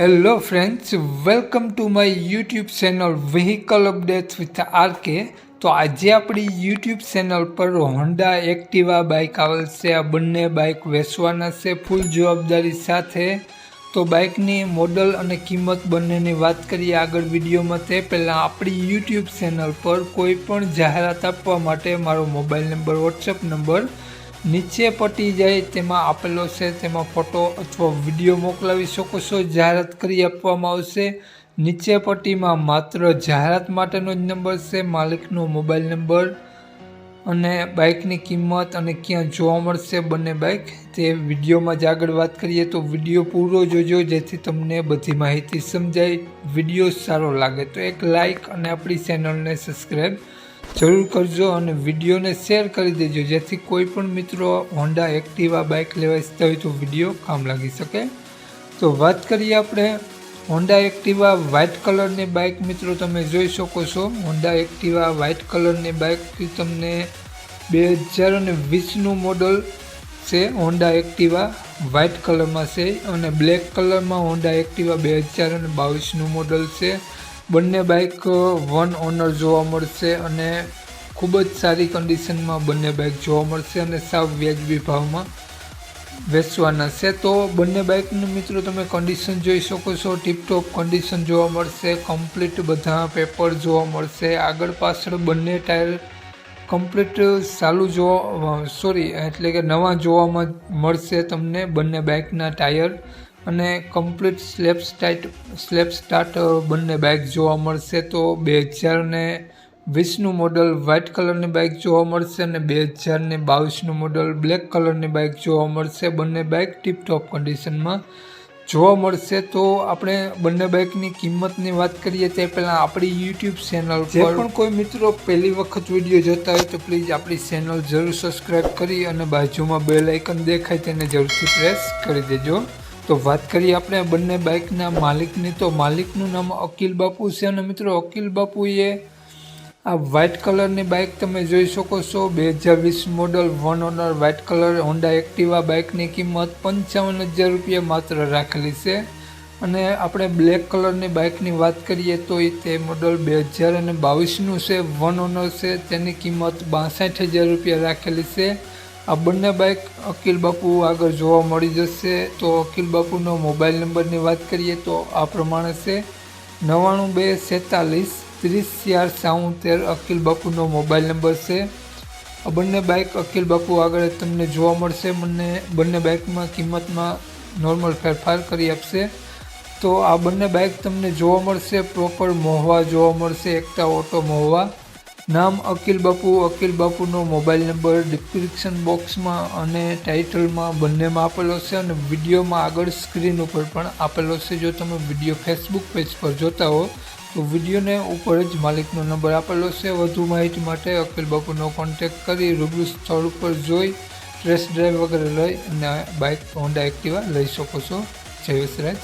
Hello friends welcome to my YouTube channel vehicle updates with RK તો આજે આપણી YouTube channel પર Honda Activa bike આવેલ છે. આ બંને બાઇક વેચવાના છે ફૂલ જવાબદારી સાથે. તો બાઇકની મોડલ અને કિંમત બંનેની વાત કરીએ આગળ વિડીયોમાં તે પહેલાં આપણી યુટ્યુબ ચેનલ પર કોઈ પણ જાહેરાત આપવા માટે મારો મોબાઈલ નંબર વોટ્સએપ નંબર નીચે પટી જાય તેમાં આપેલો છે, તેમાં ફોટો અથવા વીડિયો મોકલાવી શકો છો, જાહેરાત કરી આપવામાં આવશે. નીચે પટ્ટીમાં માત્ર જાહેરાત માટેનો જ નંબર છે, માલિકનો મોબાઈલ નંબર અને બાઇકની કિંમત અને ક્યાં જોવા મળશે બંને બાઇક. તે વિડીયોમાં જ આગળ વાત કરીએ તો વીડિયો પૂરો જોજો, જેથી તમને બધી માહિતી સમજાય. વીડિયો સારો લાગે તો એક લાઇક અને આપણી ચેનલને સબસ્ક્રાઈબ જરૂર કરજો અને વિડીયોને શેર કરી દેજો. જેથી કોઈ પણ મિત્રો હોન્ડા એક્ટિવા બાઇક લેવા ઈચ્છતા હોય તો વીડિયો કામ લાગી શકે. તો વાત કરીએ આપણે હોન્ડા એક્ટિવા વ્હાઇટ કલરની બાઇક મિત્રો તમે જોઈ શકો છો. હોન્ડા એક્ટિવા વ્હાઇટ કલરની બાઇક તમને બે હજાર અને વીસનું મોડલ છે હોન્ડા એક્ટિવા વ્હાઇટ કલરમાં છે અને બ્લેક કલરમાં હોન્ડા એક્ટિવા બે હજાર અને બાવીસનું મોડલ છે. બંને બાઇક વન ઓનર જોવા મળશે અને ખૂબ જ સારી કન્ડિશનમાં બંને બાઇક જોવા મળશે અને સાવ વ્યાજબી ભાવમાં વેચવાના છે. તો બંને બાઇકનું મિત્રો તમે કન્ડિશન જોઈ શકો છો. ટીપટોપ કન્ડિશન જોવા મળશે. કમ્પ્લીટ બધા પેપર જોવા મળશે. આગળ પાછળ બંને ટાયર કમ્પ્લીટ ચાલુ જોવા સોરી એટલે કે નવા જોવામાં મળશે તમને બંને બાઇકના ટાયર અને કમ્પ્લીટ સ્લેપ સ્ટાઇટ સ્લેપ સ્ટાર્ટ બંને બાઇક જોવા મળશે તો બે હજારને વીસનું મોડલ વ્હાઇટ કલરની બાઇક જોવા મળશે અને બે હજારને બાવીસનું મોડલ બ્લેક કલરની બાઇક જોવા મળશે. બંને બાઇક ટીપટોપ કન્ડિશનમાં જોવા મળશે તો આપણે બંને બાઇકની કિંમતની વાત કરીએ તે પહેલાં આપણી યુટ્યુબ ચેનલ જે પણ કોઈ મિત્રો પહેલી વખત વીડિયો જોતા હોય તો પ્લીઝ આપણી ચેનલ જરૂર સબસ્ક્રાઈબ કરી અને બાજુમાં બે આઇકન દેખાય તેને જરૂરથી પ્રેસ કરી દેજો. તો વાત કરીએ આપણે બંને બાઇકના માલિકની. તો માલિકનું નામ અકિલ બાપુ છે અને મિત્રો અકિલ બાપુએ આ વ્હાઇટ કલરની બાઇક તમે જોઈ શકો છો. બે હજાર વીસ model one owner white colour Honda Activa બાઇકની કિંમત પંચાવન હજાર રૂપિયા માત્ર રાખેલી છે. અને આપણે બ્લેક કલરની બાઇકની વાત કરીએ તો એ તે મોડલ બે હજાર અને બાવીસનું છે. વન ઓનર છે. તેની કિંમત બાસઠ હજાર રૂપિયા રાખેલી છે. આ બંને બાઇક અકિલ બાપુ આગળ જોવા મળી જશે. તો અકિલ બાપુનો મોબાઈલ નંબરની વાત કરીએ તો આ પ્રમાણે છે. નવ્વાણું બે સેતાલીસ ત્રીસ ચાર સાઉતેર અકિલ બાપુનો મોબાઈલ નંબર છે. આ બંને બાઇક અકિલ બાપુ આગળ તમને જોવા મળશે. મને બંને બાઇકમાં કિંમતમાં નોર્મલ ફેરફાર કરી આપશે. તો આ બંને બાઇક તમને જોવા મળશે. પ્રોપર મોહવા જોવા મળશે. એકતા ઓટો મહુવા. નામ અકિલ બાપુ, અકિલ બાપુનો મોબાઈલ નંબર ડિસ્ક્રિપ્શન બોક્સમાં અને ટાઇટલમાં બંનેમાં આપેલો છે અને વિડીયોમાં આગળ સ્ક્રીન ઉપર પણ આપેલો છે. જો તમે વીડિયો ફેસબુક પેજ પર જોતા હો, તો વિડીયોને ઉપર જ માલિકનો નંબર આપેલો છે. વધુ માહિતી માટે અકિલ બાપુનો કોન્ટેક્ટ કરી રૂબરૂ સ્થળ ઉપર જોઈ ટ્રેસ ડ્રાઈવ વગેરે લઈ અને બાઇક હોન્ડા એક્ટિવા લઈ શકો છો. જય વસરાજ.